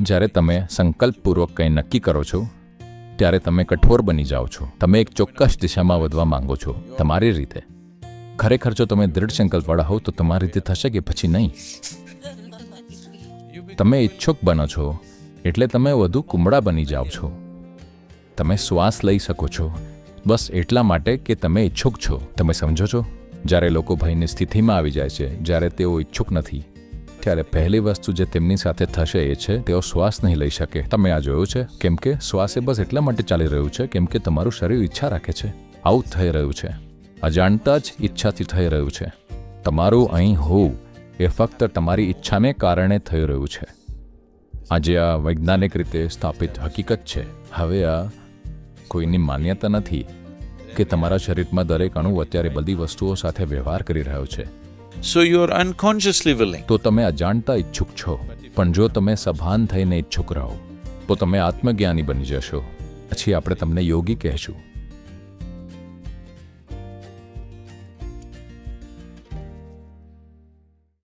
જ્યારે તમે સંકલ્પપૂર્વક કંઈ નક્કી કરો છો, ત્યારે તમે કઠોર બની જાઓ છો. તમે એક ચોક્કસ દિશામાં વધવા માંગો છો, તમારી રીતે. ખરેખર જો તમે દૃઢ સંકલ્પવાળા હો તો તમારી રીતે થશે કે પછી નહીં? તમે ઈચ્છુક બનો છો, એટલે તમે વધુ કુમળા બની જાઓ છો. તમે શ્વાસ લઈ શકો છો, બસ એટલા માટે કે તમે ઈચ્છુક છો. તમે સમજો છો, જ્યારે લોકો ભયની સ્થિતિમાં આવી જાય છે, જ્યારે તેઓ ઈચ્છુક નથી ત્યારે પહેલી વસ્તુ જે તેમની સાથે થશે એ છે, તેઓ શ્વાસ નહીં લઈ શકે. તમે આ જોયું છે? કેમ કે શ્વાસ એ બસ એટલા માટે ચાલી રહ્યું છે કેમ કે તમારું શરીર ઈચ્છા રાખે છે. આવું થઈ રહ્યું છે. અજાણતા જ ઈચ્છાથી થઈ રહ્યું છે. તમારું અહીં હોવું એ ફક્ત તમારી ઈચ્છાને કારણે થઈ રહ્યું છે. આજે આ વૈજ્ઞાનિક રીતે સ્થાપિત હકીકત છે. હવે આ કોઈની માન્યતા નથી કે તમારા શરીરમાં દરેક અણુ અત્યારે બધી વસ્તુઓ સાથે વ્યવહાર કરી રહ્યો છે. So આર અનકોન્શિયસલી વિલિંગ તો તમે અજાણતા ઈચ્છુક છો. પણ જો તમે સભાન થઈને ઈચ્છુક રહો, તો તમે આત્મજ્ઞાની બની જશો. પછી આપણે તમને યોગી કહેશું.